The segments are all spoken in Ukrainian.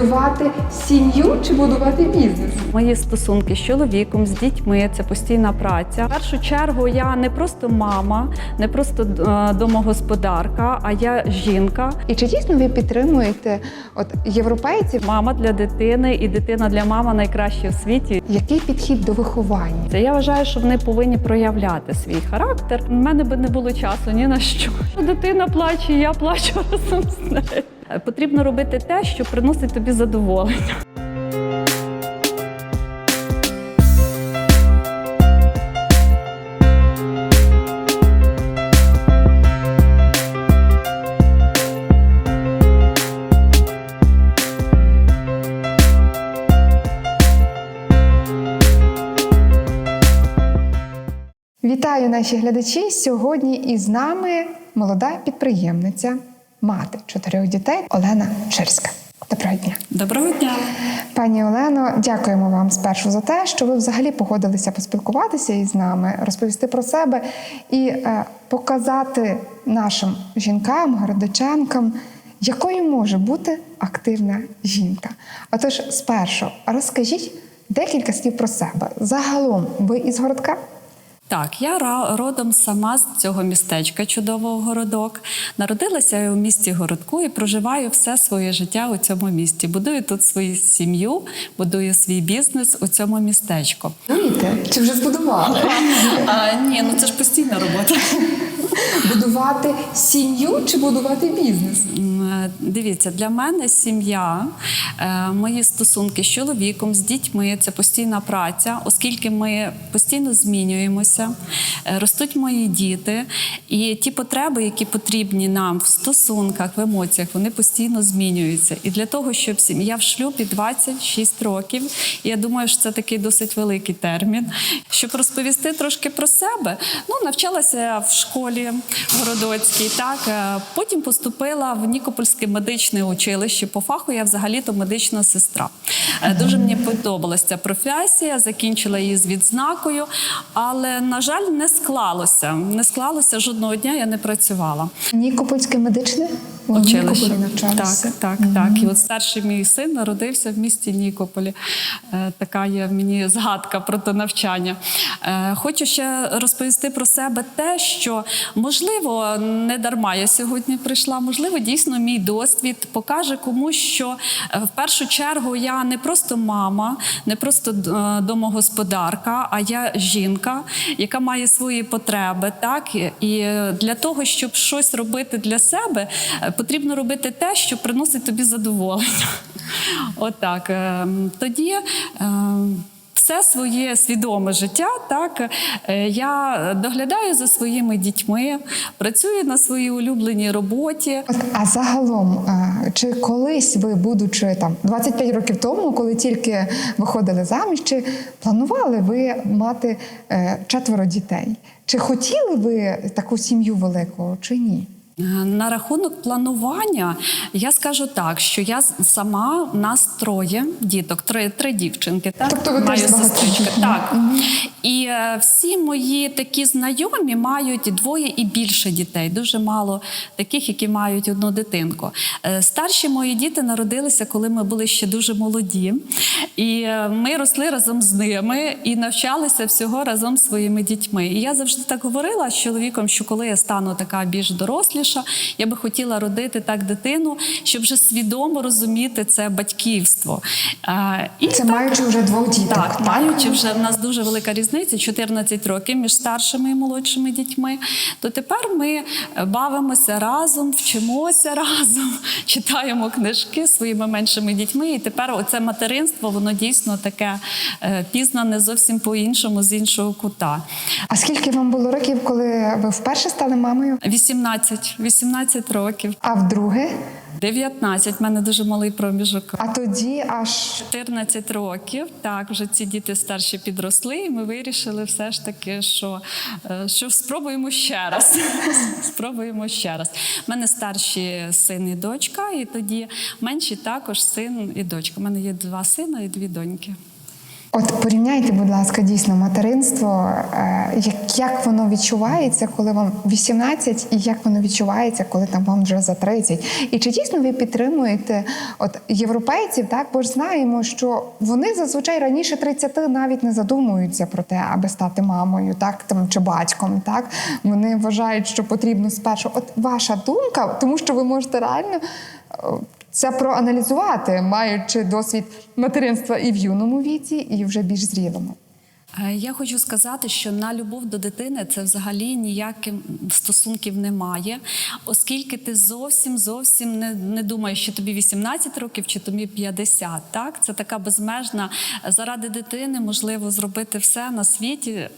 Будувати сім'ю чи будувати бізнес? Мої стосунки з чоловіком, з дітьми це постійна праця. В першу чергу я не просто мама, не просто е, домогосподарка, а я жінка. І чи дійсно ви підтримуєте от європейців? Мама для дитини і дитина для мами найкраще в світі. Який підхід до виховання? Це я вважаю, що вони повинні проявляти свій характер. У мене би не було часу ні на що. Дитина плаче, я плачу разом з нею. Потрібно робити те, що приносить тобі задоволення. Вітаю наші глядачі. Сьогодні із нами молода підприємниця, мати чотирьох дітей Олена Ширська. Доброго дня. Доброго дня. Пані Олено, дякуємо вам спершу за те, що ви взагалі погодилися поспілкуватися із нами, розповісти про себе і е, показати нашим жінкам, городочанкам, якою може бути активна жінка. Отож, спершу розкажіть декілька слів про себе. Загалом, ви із городка? Так, я родом сама з цього містечка, чудового городок. Народилася я у місті городку і проживаю все своє життя у цьому місті. Будую тут свою сім'ю, будую свій бізнес у цьому містечку. Чи вже збудували? А, ні, ну це ж постійна робота. Будувати сім'ю чи будувати бізнес? Е, Дивіться, для мене сім'я, е, мої стосунки з чоловіком, з дітьми це постійна праця, оскільки ми постійно змінюємося, е, ростуть мої діти, і ті потреби, які потрібні нам в стосунках, в емоціях, вони постійно змінюються. І для того, щоб сім'я в шлюбі 26 років, я думаю, що це такий досить великий термін. Щоб розповісти трошки про себе, ну навчалася в школі городоцькій, так е, потім поступила в Нікопольське медичне училище. По фаху я взагалі-то медична сестра. Е, Дуже мені подобалася ця професія, закінчила її з відзнакою, але на жаль, не склалося. Не склалося жодного дня. Я не працювала. Нікопольське медичне? Училище. Так, так, так. І от старший мій син народився в місті Нікополі. Е, Така є в мені згадка про те навчання. Хочу ще розповісти про себе те, що можливо не дарма я сьогодні прийшла. Можливо, дійсно мій досвід покаже комусь, що е, в першу чергу я не просто мама, не просто е, домогосподарка, а я жінка, яка має свої потреби. Так і для того, щоб щось робити для себе, е, потрібно робити те, що приносить тобі задоволення. Отак. Е, Тоді. Все своє свідоме життя, так е, я доглядаю за своїми дітьми, працюю на своїй улюбленій роботі. А загалом, е, чи колись ви, будучи там 25 років тому, коли тільки виходили заміж, чи планували ви мати е, четверо дітей? Чи хотіли ви таку сім'ю велику, чи ні? На рахунок планування я скажу так, що я сама нас троє діток, три, три дівчинки. Так Тобто ви маю багатодітні. Так і е, всі мої такі знайомі мають двоє і більше дітей. Дуже мало таких, які мають одну дитинку. Е, Старші мої діти народилися, коли ми були ще дуже молоді, і е, ми росли разом з ними і навчалися всього разом з своїми дітьми. І я завжди так говорила з чоловіком, що коли я стану така більш доросліша, я би хотіла родити так дитину, щоб вже свідомо розуміти це батьківство. І Це так, маючи вже двох діток. так, маючи вже в нас дуже велика різниця 14 років між старшими і молодшими дітьми. То тепер ми е, бавимося разом, вчимося разом, читаємо книжки своїми меншими дітьми. І тепер оце материнство, воно дійсно таке е, пізнане зовсім по-іншому, з іншого кута. А скільки вам було років, коли ви вперше стали мамою? 18, 18 років, А вдруге? 19, в мене дуже малий проміжок. А тоді аж 14 років, так, вже ці діти старші підросли, і ми вирішили все ж таки, що, е, що спробуємо ще раз. спробуємо ще раз. У мене старші син і дочка, і тоді менші також син і дочка. У мене є два сина і дві доньки. От порівняйте, будь ласка, дійсно материнство, е, як, воно відчувається, коли вам 18, і як воно відчувається, коли там вам вже за 30. І чи дійсно ви підтримуєте от європейців? Так, бо ж знаємо, що вони зазвичай раніше 30 навіть не задумуються про те, аби стати мамою, так там чи батьком. Так вони вважають, що потрібно спершу. От ваша думка, тому що ви можете реально. Це проаналізувати, маючи досвід материнства і в юному віці, і вже більш зрілому. Е, Я хочу сказати, що на любов до дитини це взагалі ніяких стосунків немає, оскільки ти зовсім зовсім не, не думаєш, що тобі 18 років чи тобі 50. Так, це така безмежна заради дитини можливо зробити все на світі.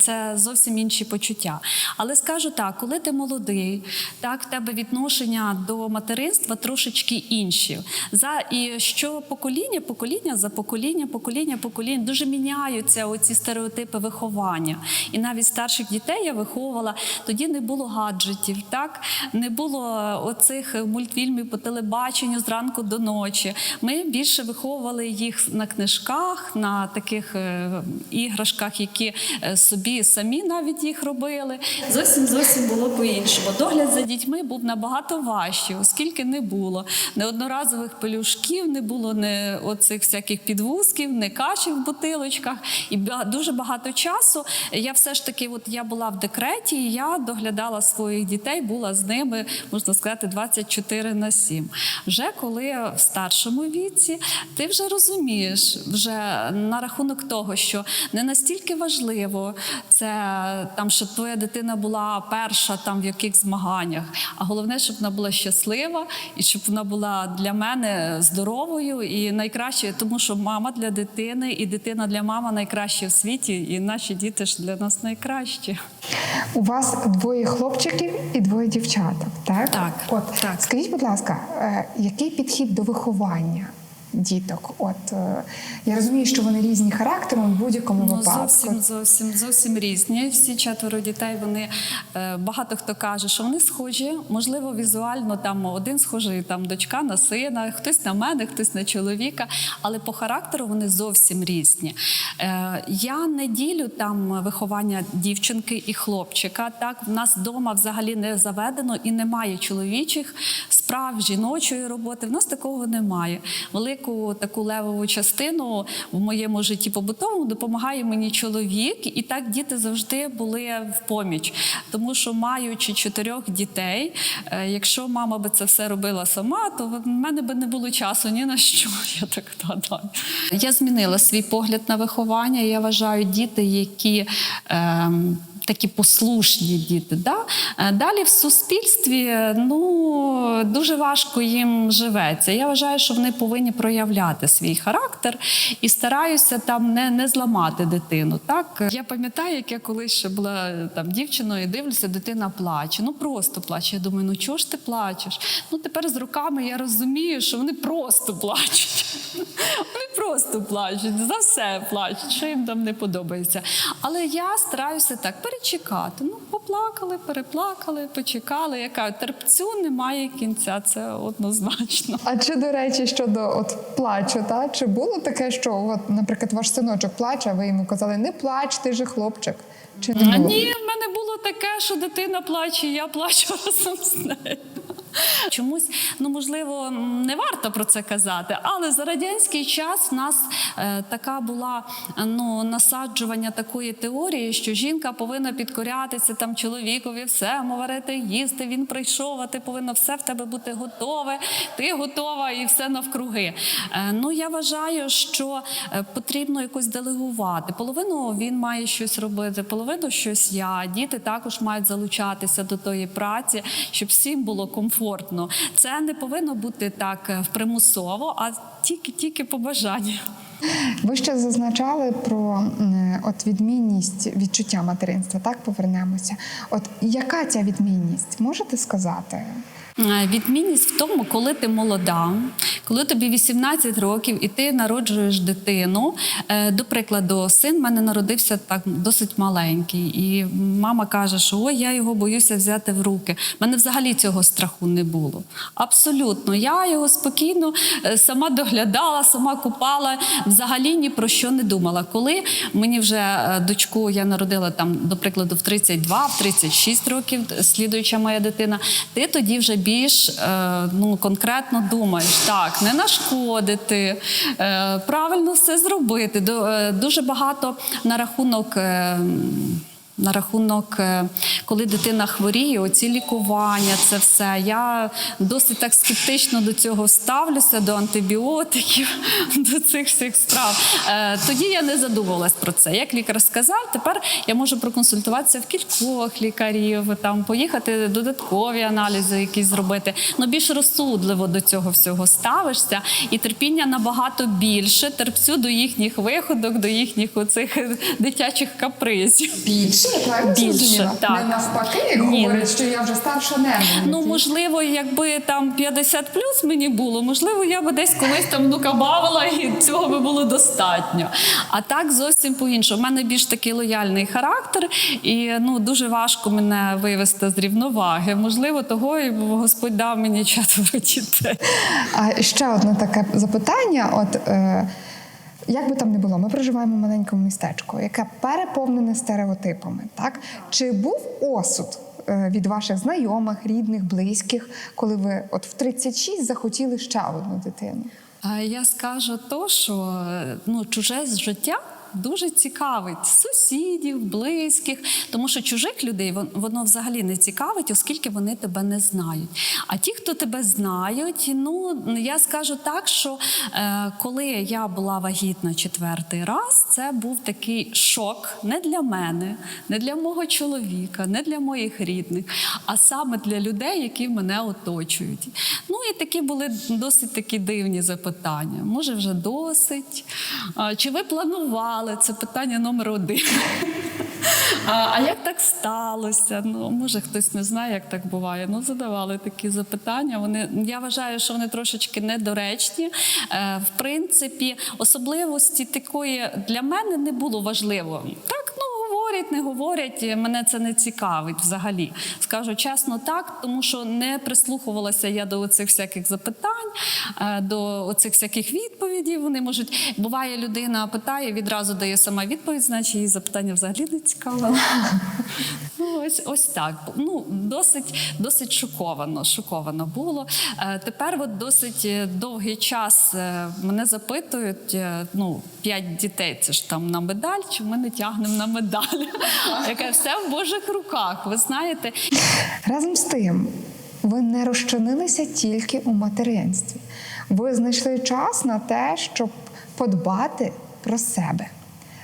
Це зовсім інші почуття. Але скажу так, коли ти молодий, так в тебе відношення до материнства трошечки інші. За і що покоління, покоління за покоління, покоління, покоління дуже міняються оці стереотипи виховання. І навіть старших дітей я виховувала. Тоді не було гаджетів, так не було оцих мультфільмів по телебаченню зранку до ночі. Ми більше виховували їх на книжках, на таких е, іграшках, які е, собі самі навіть їх робили. Зовсім зовсім було по-іншому. Догляд за дітьми був набагато важче, оскільки не було неодноразових пелюшків, не було не оцих всяких підвузків, не каші в бутилочках. І дуже багато часу я все ж таки, от я була в декреті, і я доглядала своїх дітей, була з ними, можна сказати, 24 на 7. Вже коли в старшому віці, ти вже розумієш вже на рахунок того, що не настільки важливо це там, щоб твоя дитина була перша там в яких змаганнях, а головне, щоб вона була щаслива і щоб вона була для мене здоровою і найкраще, тому що мама для дитини і дитина для мами найкраще в світі, і наші діти ж для нас найкращі. У вас двоє хлопчиків і двоє дівчаток, так? Так, От так. скажіть, будь ласка, е, який підхід до виховання діток? От е, я розумію, що вони різні характером в будь-якому Ну, випадку. зовсім зовсім зовсім різні. Всі четверо дітей. Вони е, багато хто каже, що вони схожі. Можливо, візуально там один схожий там дочка на сина, хтось на мене, хтось на чоловіка. Але по характеру вони зовсім різні. Е, я не ділю там виховання дівчинки і хлопчика. Так в нас вдома взагалі не заведено і немає чоловічих справ жіночої роботи. В нас такого немає. Велику таку левову частину в моєму житті побутовому допомагає мені чоловік, і так діти завжди були в поміч. Тому що, маючи чотирьох дітей, е, якщо мама би це все робила сама, то в мене би не було часу ні на що. Я так гадаю. Я змінила свій погляд на виховання. Я вважаю діти, які. ем, Такі послушні діти. Да? Е, Далі в суспільстві ну, дуже важко їм живеться. Я вважаю, що вони повинні проявляти свій характер і стараюся там не, не зламати дитину. Так? Я пам'ятаю, як я колись ще була е, там, дівчиною і дивлюся, дитина плаче. Ну просто плаче. Я думаю, ну чого ж ти плачеш? Ну тепер з роками я розумію, що вони просто плачуть. Вони просто плачуть, за все плачуть, що їм там не подобається. Але я стараюся так перечекати. Ну, поплакали, переплакали, почекали. Яка терпцю немає кінця, це однозначно. А чи до речі, щодо от плачу, та чи було таке, що от, наприклад, ваш синочок плаче, а ви йому казали, не плач, ти же хлопчик? Чи не А ні, в мене було таке, що дитина плаче, і я плачу разом з нею. Чомусь, ну можливо, не варто про це казати, але за радянський час в нас е, така була ну, насаджування такої теорії, що жінка повинна підкорятися там чоловікові, все варити, їсти. Він прийшов, а ти повинна все в тебе бути готове, ти готова і все навкруги. Е, ну я вважаю, що е, потрібно якось делегувати. Половину він має щось робити, половину щось я. Діти також мають залучатися до тої праці, щоб всім було комфортно. Це не повинно бути так е, примусово, а тільки тільки по бажанню. Ви ще зазначали про от відмінність відчуття материнства. Так повернемося. От яка ця відмінність? Можете сказати? Е, Відмінність в тому, коли ти молода, коли тобі 18 років і ти народжуєш дитину. Е, До прикладу, син в мене народився так досить маленький, і мама каже, що ой, я його боюся взяти в руки. У мене взагалі цього страху не було. Абсолютно, я його спокійно е, сама доглядала, сама купала, взагалі ні про що не думала. Коли мені вже дочку я народила там, до прикладу, в 32, в 36 років, слідуюча моя дитина, ти тоді вже більш е, ну, конкретно думаєш, так, не нашкодити, е, правильно все зробити. Е, Дуже багато на рахунок. На рахунок, е, коли дитина хворіє, оці лікування, це все. Я досить так скептично до цього ставлюся, до антибіотиків, до цих всіх справ. Е, Тоді я не задумувалась про це. Як лікар сказав, тепер я можу проконсультуватися в кількох лікарів, там поїхати додаткові аналізи, якісь зробити. Ну більш розсудливо до цього всього ставишся, і терпіння набагато більше. Терпцю до їхніх виходок, до їхніх оцих дитячих капризів. Більше, я правильно Більше, так. Не навпаки, як Ні. говорять, що я вже старша не Ну, можливо, якби там 50 плюс мені було, можливо, я би десь колись там внука бавила, і цього би було достатньо. А так зовсім по-іншому. У мене більш такий лояльний характер, і ну дуже важко мене вивести з рівноваги. Можливо, того і Господь дав мені четверо дітей. А ще одне таке запитання: от е, як би там не було, ми проживаємо в маленькому містечку, яке переповнене стереотипами. Так чи був осуд е, від ваших знайомих, рідних, близьких, коли ви от в 36 захотіли ще одну дитину? Я скажу то, що е, ну, чуже життя. Дуже цікавить сусідів, близьких, тому що чужих людей воно взагалі не цікавить, оскільки вони тебе не знають. А ті, хто тебе знають, ну я скажу так, що е, коли я була вагітна четвертий раз, це був такий шок не для мене, не для мого чоловіка, не для моїх рідних, а саме для людей, які мене оточують. Ну і такі були досить такі дивні запитання. Може, вже досить? Чи ви планували? Це питання номер один. А, а як так сталося? Ну, може, хтось не знає, як так буває. Ну, задавали такі запитання. Вони, я вважаю, що вони трошечки недоречні. Е, в принципі, особливості такої для мене не було важливо. Ну говорять, не говорять, мене це не цікавить взагалі. Скажу чесно, так, тому що не прислухувалася я до оцих всяких запитань, е, до оцих всяких відповідей. Вони можуть. Буває, людина питає, відразу дає сама відповідь, значить її запитання взагалі не цікавило. Ось, ось так. Ну, досить, досить шоковано, шоковано було. Е, Тепер от досить е, довгий час е, мене запитують, ну, п'ять дітей, це ж там на медаль, чи ми не тягнемо на медаль? Яке все в Божих руках, ви знаєте. Разом з тим, ви не розчинилися тільки у материнстві. Ви знайшли час на те, щоб подбати про себе.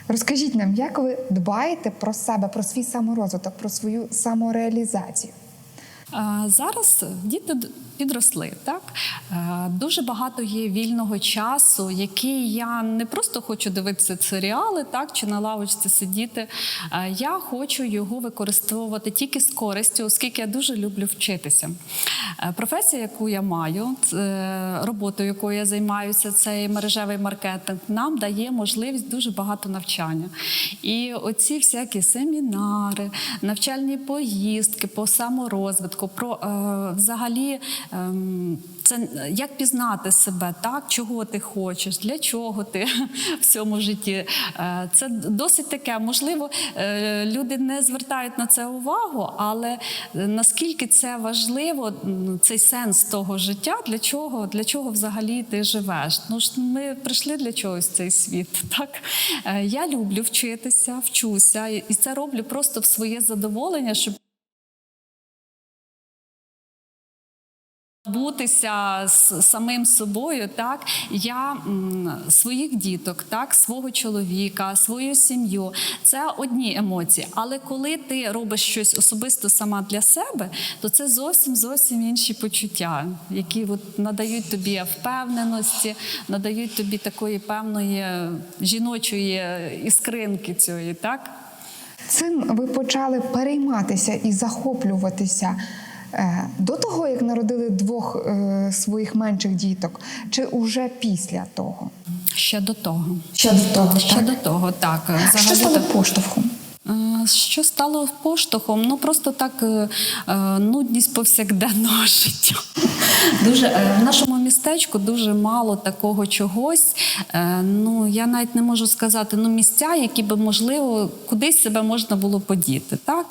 Розкажіть нам, як ви дбаєте про себе, про свій саморозвиток, про свою самореалізацію? Зараз діти підросли, так Е, дуже багато є вільного часу, який я не просто хочу дивитися серіали, так чи на лавочці сидіти. Е, Я хочу його використовувати тільки з користю, оскільки я дуже люблю вчитися. Е, Професія, яку я маю, це роботою, якою я займаюся, це мережевий маркетинг, нам дає можливість дуже багато навчання. І оці всякі семінари, навчальні поїздки по саморозвитку, про взагалі це як пізнати себе, так чого ти хочеш, для чого ти в цьому житті. Е, Це досить таке. Можливо, е, люди не звертають на це увагу, але е, наскільки це важливо, цей сенс того життя, для чого, для чого взагалі ти живеш? Ну ж ми прийшли для чогось в цей світ. Так я люблю вчитися, вчуся, і це роблю просто в своє задоволення, щоб. Бутися з самим собою, так я своїх діток, так свого чоловіка, свою сім'ю це одні емоції. Але коли ти робиш щось особисто сама для себе, то це зовсім зовсім інші почуття, які от надають тобі впевненості, надають тобі такої певної жіночої іскринки цієї, так. Цим ви почали перейматися і захоплюватися до того, як народили двох е, своїх менших діток, чи уже після того? Ще до того. Ще до того, Ще до того, так. Що Взагалі стало поштовхом? Що стало поштовхом? Ну просто так е, е, нудність повсякденного життя. Дуже е, в нашому містечку дуже мало такого чогось. Ну я навіть не можу сказати ну місця, які би можливо кудись себе можна було подіти. Так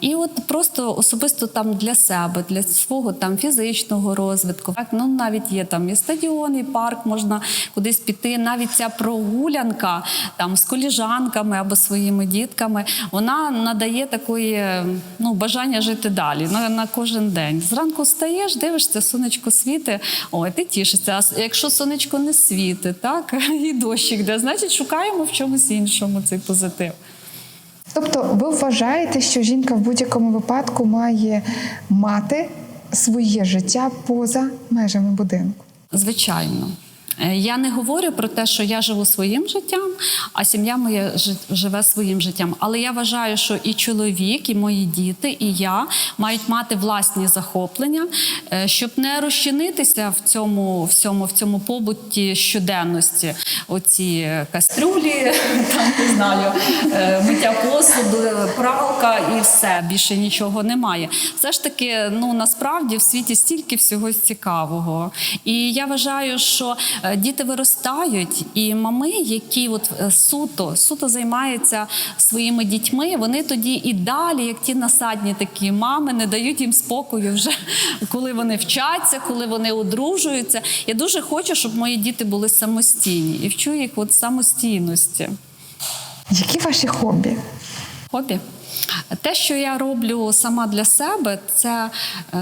і от просто особисто там для себе, для свого там фізичного розвитку. Так ну навіть є там і стадіон, і парк, можна кудись піти. Навіть ця прогулянка там з коліжанками або своїми дітками, вона надає такої ну бажання жити далі на, на кожен день. Зранку встаєш, дивишся, сонечко світи, ой, ти тішишся. А якщо сонечко не світить, так і дощик де, значить шукаємо в чомусь іншому цей позитив. Тобто, ви вважаєте, що жінка в будь-якому випадку має мати своє життя поза межами будинку? Звичайно. Е, Я не говорю про те, що я живу своїм життям, а сім'я моя живе своїм життям. Але я вважаю, що і чоловік, і мої діти, і я мають мати власні захоплення, е, щоб не розчинитися в цьому, всьому, в цьому побуті щоденності. Оці кастрюлі, там не знаю, е, миття посуду, пралка і все. Більше нічого немає. Все ж таки, ну насправді в світі стільки всього цікавого. І я вважаю, що діти виростають, і мами, які от е, суто, суто займаються своїми дітьми, вони тоді і далі, як ті насадні такі мами, не дають їм спокою вже коли вони вчаться, коли вони одружуються. Я дуже хочу, щоб мої діти були самостійні і вчу їх от самостійності. Які ваші хобі? Хобі. Те, що я роблю сама для себе, це е,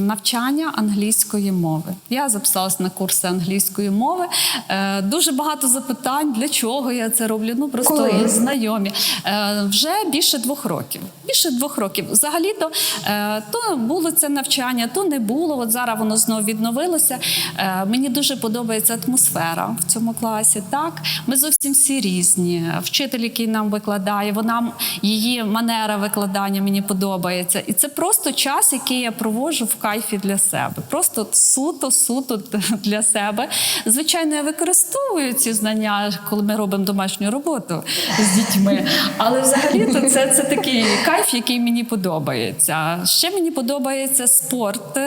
навчання англійської мови. Я записалась на курси англійської мови. Е, дуже багато запитань, для чого я це роблю. Ну просто Коли? знайомі. Е, вже більше двох років. Більше двох років. Взагалі-то е, то було це навчання, то не було. От зараз воно знову відновилося. Е, мені дуже подобається атмосфера в цьому класі. Так, ми зовсім всі різні. Вчитель, який нам викладає, вона її манера викладання мені подобається. І це просто час, який я проводжу в кайфі для себе. Просто суто, суто для себе. Звичайно, я використовую ці знання, коли ми робимо домашню роботу з дітьми. Але взагалі-то це, це такий кайф, який мені подобається. Ще мені подобається спорт.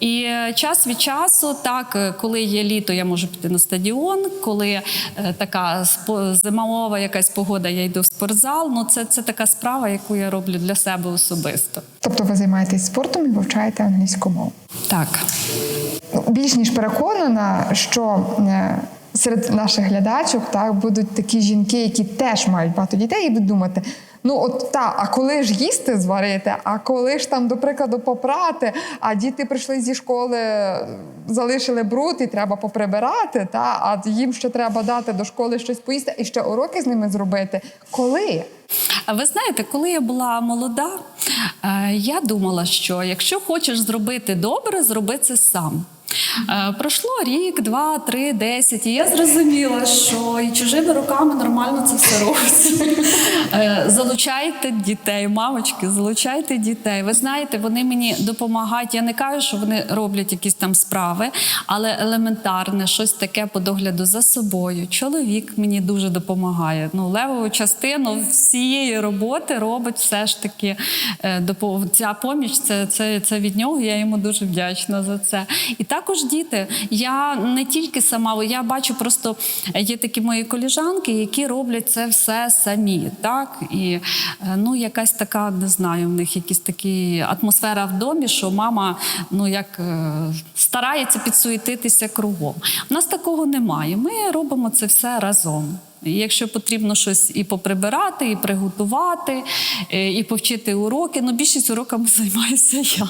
І час від часу, так, коли є літо, я можу піти на стадіон. Коли е, така зимова якась погода, я йду в спортзал. Ну, це, це така справа, яку я роблю для себе особисто. Тобто ви займаєтесь спортом і вивчаєте англійську мову? Так. Більш ніж переконана, що е, серед наших глядачок так будуть такі жінки, які теж мають багато дітей, і будуть думати. Ну, от та, а коли ж їсти зварити, а коли ж там, до прикладу, попрати, а діти прийшли зі школи, залишили бруд і треба поприбирати, та, а їм ще треба дати до школи щось поїсти і ще уроки з ними зробити. Коли? А ви знаєте, коли я була молода, е, я думала, що якщо хочеш зробити добре, зроби це сам. Е, Пройшло рік, два, три, десять, і я зрозуміла, що і чужими руками нормально це все робиться. Е, Залучайте дітей, мамочки, залучайте дітей. Ви знаєте, вони мені допомагають. Я не кажу, що вони роблять якісь там справи, але елементарне, щось таке по догляду за собою. Чоловік мені дуже допомагає. Ну, левову частину всієї роботи робить все ж таки е, ця поміч. Це, це, це від нього. Я йому дуже вдячна за це. І також діти. Я не тільки сама, я бачу просто є такі мої коліжанки, які роблять це все самі. Так і е, ну якась така, не знаю, в них якісь такі атмосфера в домі, що мама ну як е, старається підсуетитися кругом. У нас такого немає. Ми робимо це все разом. Якщо потрібно щось і поприбирати, і приготувати, е, і повчити уроки, ну більшість уроками займаюся я.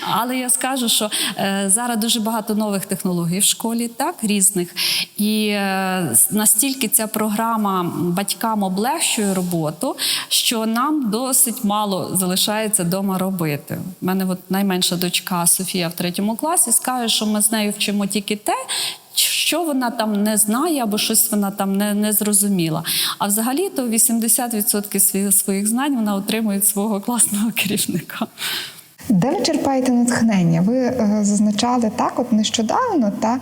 Але я скажу, що е, зараз дуже багато нових технологій в школі, так різних. І е, настільки ця програма батькам облегчує роботу, що нам досить мало залишається вдома робити. У мене от найменша дочка Софія в третьому класі скаже, що ми з нею вчимо тільки те, що вона там не знає або щось вона там не, не зрозуміла. А взагалі то 80% своїх знань вона отримує від свого класного керівника. Де ви черпаєте натхнення? Ви е, зазначали так, от нещодавно, та,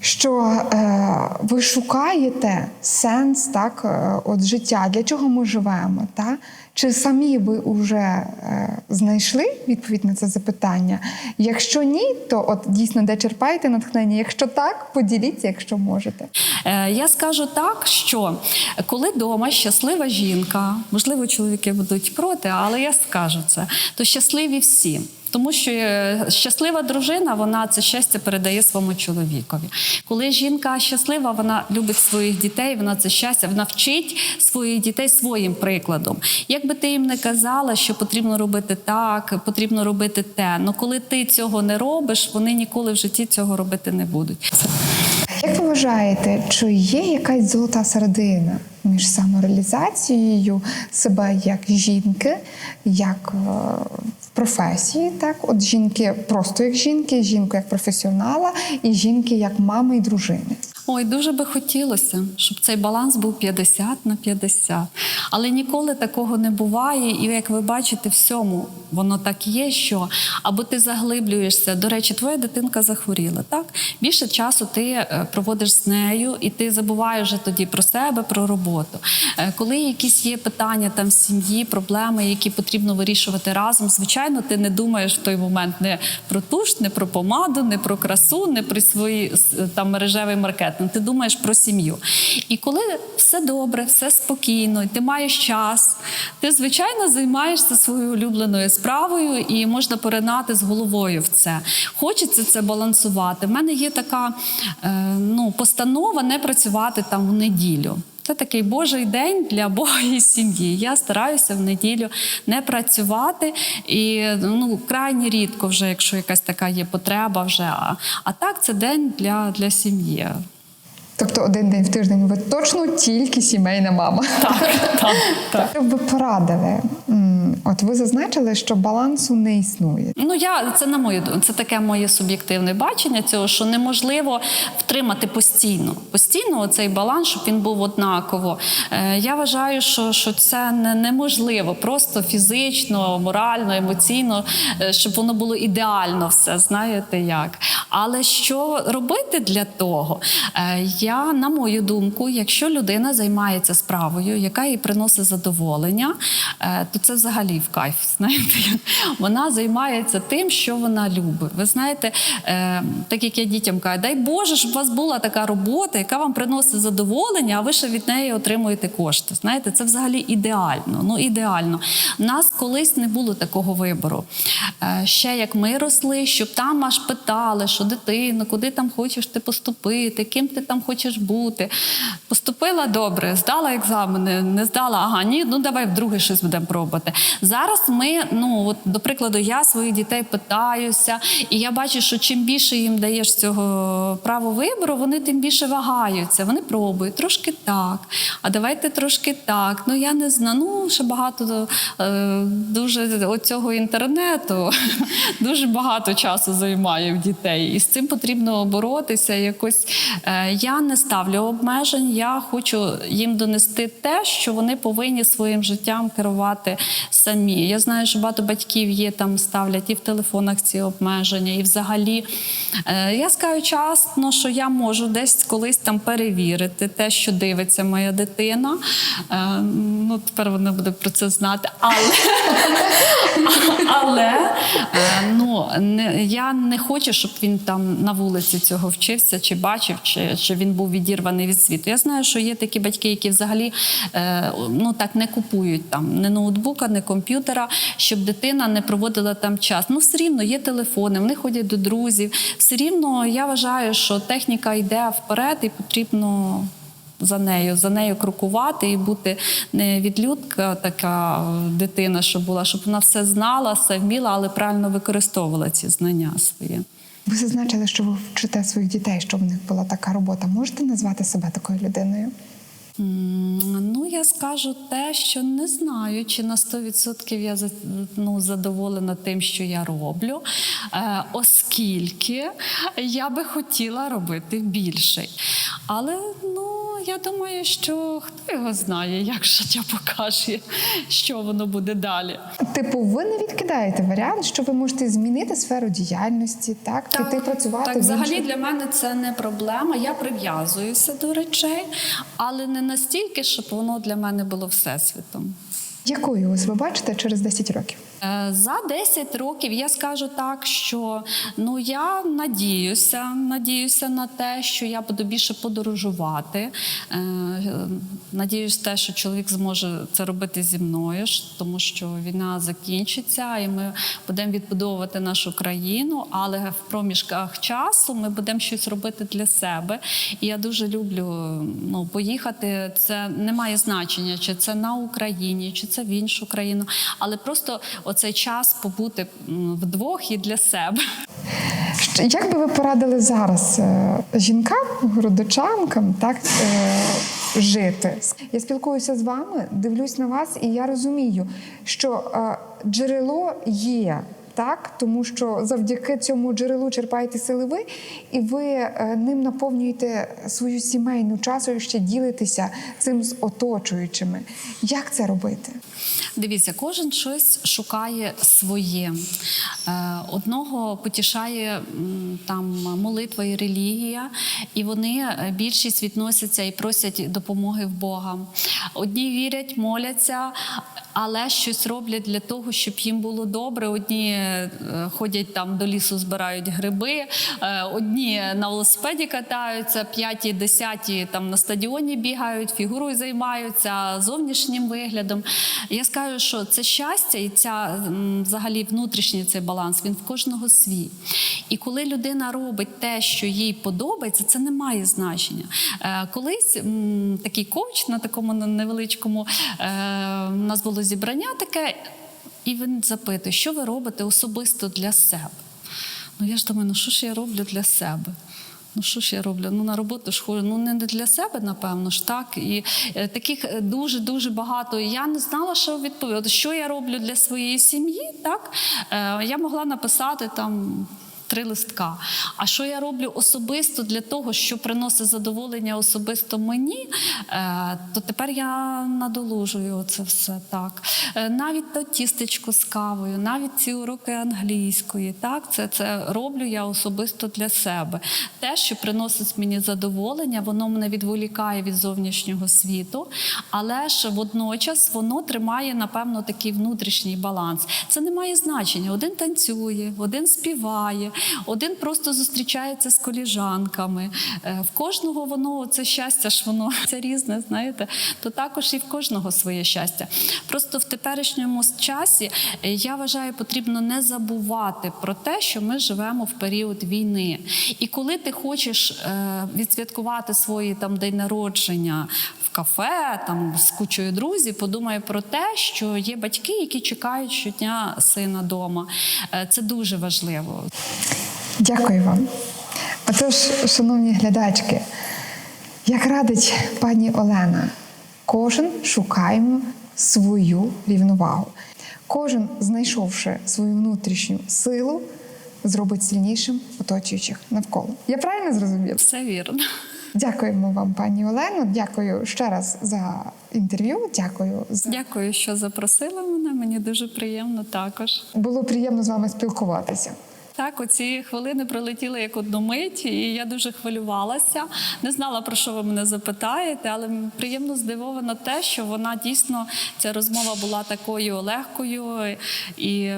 що е, ви шукаєте сенс так, е, от життя, для чого ми живемо? Та? Чи самі ви вже е, знайшли відповідь на це запитання? Якщо ні, то от дійсно де черпаєте натхнення? Якщо так, поділіться, якщо можете. Е, Я скажу так, що коли вдома щаслива жінка, можливо, чоловіки будуть проти, але я скажу це, то щасливі всі. Тому що е, щаслива дружина, вона це щастя передає своєму чоловікові. Коли жінка щаслива, вона любить своїх дітей, вона це щастя, вона вчить своїх дітей своїм прикладом. Як би ти їм не казала, що потрібно робити так, потрібно робити те. але коли ти цього не робиш, вони ніколи в житті цього робити не будуть. Як ви вважаєте, чи є якась золота середина між самореалізацією себе як жінки, як е, професії, так? От жінки просто як жінки, жінку як професіонала і жінки як мами і дружини? Ой, дуже би хотілося, щоб цей баланс був 50 на 50. Але ніколи такого не буває. І як ви бачите, всьому воно так є, що або ти заглиблюєшся. До речі, твоя дитинка захворіла. Так більше часу ти е, проводиш з нею, і ти забуваєш вже тоді про себе, про роботу. Е, Коли якісь є питання там в сім'ї, проблеми, які потрібно вирішувати разом, звичайно, ти не думаєш в той момент не про туш, не про помаду, не про красу, не про свої там мережевий маркетинг. Ти думаєш про сім'ю. І коли все добре, все спокійно, і ти маєш час, ти звичайно займаєшся своєю улюбленою справою і можна поринати з головою в це. Хочеться це балансувати. В мене є така е, ну, постанова не працювати там в неділю. Це такий Божий день для Бога і сім'ї. Я стараюся в неділю не працювати і ну крайні рідко, вже якщо якась така є потреба, вже а, а так це день для, для сім'ї. Тобто один день в тиждень ви точно тільки сімейна мама. Так, так, так. Що ви порадили? От ви зазначили, що балансу не існує. Ну я це на мою думку, це таке моє суб'єктивне бачення цього, що неможливо втримати постійно. Постійно цей баланс, щоб він був однаково. Е, я вважаю, що, що це не, неможливо, просто фізично, морально, емоційно, е, щоб воно було ідеально все, знаєте як. Але що робити для того? Е, я, на мою думку, якщо людина займається справою, яка їй приносить задоволення, е, то це взагалі в кайф. Знаєте, вона займається тим, що вона любить. Ви знаєте, е, так як я дітям кажу, дай Боже, щоб у вас була така робота, яка вам приносить задоволення, а ви ще від неї отримуєте кошти. Знаєте, це взагалі ідеально. Ну ідеально. У нас колись не було такого вибору. Е, Ще як ми росли, щоб там аж питали, що дитино, куди там хочеш ти поступити, ким ти там хочеш бути. Поступила добре, здала екзамени, не здала, ага, ні, ну давай вдруге щось будемо пробувати. Зараз ми, ну от, до прикладу, я своїх дітей питаюся, і я бачу, що чим більше їм даєш цього права вибору, вони тим більше вагаються. Вони пробують трошки так, а давайте трошки так. Ну я не знаю. Ну ще багато е, дуже оцього інтернету дуже багато часу займає в дітей, і з цим потрібно боротися. Якось е, я не ставлю обмежень. Я хочу їм донести те, що вони повинні своїм життям керувати самі. Я знаю, що багато батьків є там, ставлять і в телефонах ці обмеження, і взагалі е, я скажу часно, що я можу десь колись там перевірити те, що дивиться моя дитина. Е, ну тепер вона буде про це знати, але але е, ну я не хочу, щоб він там на вулиці цього вчився, чи бачив, чи, чи він був відірваний від світу. Я знаю, що є такі батьки, які взагалі е, ну так не купують там не ноутбука, не комп'ютера, щоб дитина не проводила там час. Ну все рівно є телефони, вони ходять до друзів. Все рівно я вважаю, що техніка йде вперед, і потрібно за нею, за нею крокувати і бути не відлюдка, така дитина, що була, щоб вона все знала, все вміла, але правильно використовувала ці знання свої. Ви зазначили, що ви вчите своїх дітей, щоб в них була така робота. Можете назвати себе такою людиною? Ну, я скажу те, що не знаю, чи на 100% я ну, задоволена тим, що я роблю, е, оскільки я би хотіла робити більше. Але ну, я думаю, що хто його знає, як життя покаже, що воно буде далі. типу, ви не відкидаєте варіант, що ви можете змінити сферу діяльності, так, піти працювати Так, взагалі для мене це не проблема. Я прив'язуюся до речей, але не настільки, щоб воно для мене було всесвітом. Якою ось ви бачите через 10 років? Е, За 10 років я скажу так, що ну я надіюся, надіюся на те, що я буду більше подорожувати. Е, Надіюсь, те, що чоловік зможе це робити зі мною, тому що війна закінчиться, і ми будемо відбудовувати нашу країну, але в проміжках часу ми будемо щось робити для себе. І я дуже люблю ну, поїхати. Це не має значення, чи це на Україні, чи це в іншу країну, але просто оцей час побути вдвох і для себе. Як би ви порадили зараз е, жінкам, городочанкам, так е, жити? Я спілкуюся з вами, дивлюсь на вас, і я розумію, що е, джерело є. Так, тому що завдяки цьому джерелу черпаєте сили ви, і ви е, ним наповнюєте свою сімейну часу і ще ділитеся цим з оточуючими. Як це робити? Дивіться, кожен щось шукає своє. Е, Одного потішає там молитва і релігія, і вони е, більшість відносяться і просять допомоги в Бога. Одні вірять, моляться, але щось роблять для того, щоб їм було добре. Одні ходять там до лісу, збирають гриби, е, одні на велосипеді катаються, п'яті, десяті там на стадіоні бігають, фігурою займаються зовнішнім виглядом. Я скажу, що це щастя і ця взагалі внутрішній цей баланс, він в кожного свій. І коли людина робить те, що їй подобається, це не має значення. Е, Колись такий коуч на такому невеличкому е, у нас було зібрання таке, і він запитує, що ви робите особисто для себе. Ну я ж думаю, ну що ж я роблю для себе? Ну що ж я роблю? Ну на роботу ж ходжу. Ну не для себе, напевно ж так. І е, таких дуже дуже багато. І Я не знала, що відповідати. Що я роблю для своєї сім'ї? Так е, я могла написати там. Три листка. А що я роблю особисто для того, що приносить задоволення особисто мені, е, то тепер я надолужую це все так. Е, Навіть то тістечко з кавою, навіть ці уроки англійської, так це, це роблю я особисто для себе. Те, що приносить мені задоволення, воно мене відволікає від зовнішнього світу, але ж водночас воно тримає, напевно, такий внутрішній баланс. Це не має значення. Один танцює, один співає, один просто зустрічається з коліжанками. Е, В кожного воно це щастя ж воно це різне, знаєте, то також і в кожного своє щастя. Просто в теперішньому часі е, я вважаю, потрібно не забувати про те, що ми живемо в період війни. І коли ти хочеш е, відсвяткувати свої там день народження кафе, там з кучою друзів, подумай про те, що є батьки, які чекають щодня сина вдома. Це дуже важливо. Дякую вам. Отож, шановні глядачки, як радить пані Олена, кожен шукаємо свою рівновагу. Кожен, знайшовши свою внутрішню силу, зробить сильнішим оточуючих навколо. Я правильно зрозуміла? Все вірно. Дякуємо вам, пані Олено. Дякую ще раз за інтерв'ю. Дякую за Дякую, що запросили мене. Мені дуже приємно також. було приємно з вами спілкуватися. Так, оці хвилини пролетіли як одну мить, і я дуже хвилювалася. Не знала про що ви мене запитаєте, але приємно здивовано те, що вона дійсно ця розмова була такою легкою і.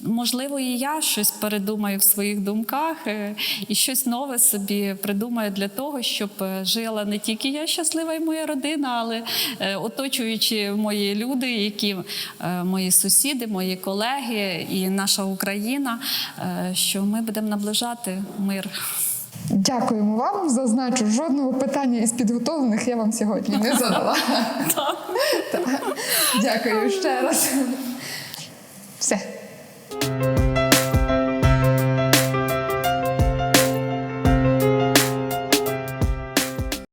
Можливо, і я щось передумаю в своїх думках е, і щось нове собі придумаю для того, щоб е, жила не тільки я щаслива і моя родина, але е, оточуючи мої люди, які мої сусіди, мої колеги і наша Україна, що ми будемо наближати мир. Дякуємо вам. Зазначу, жодного питання із підготовлених я вам сьогодні не задала. Дякую ще раз. Все. Thank you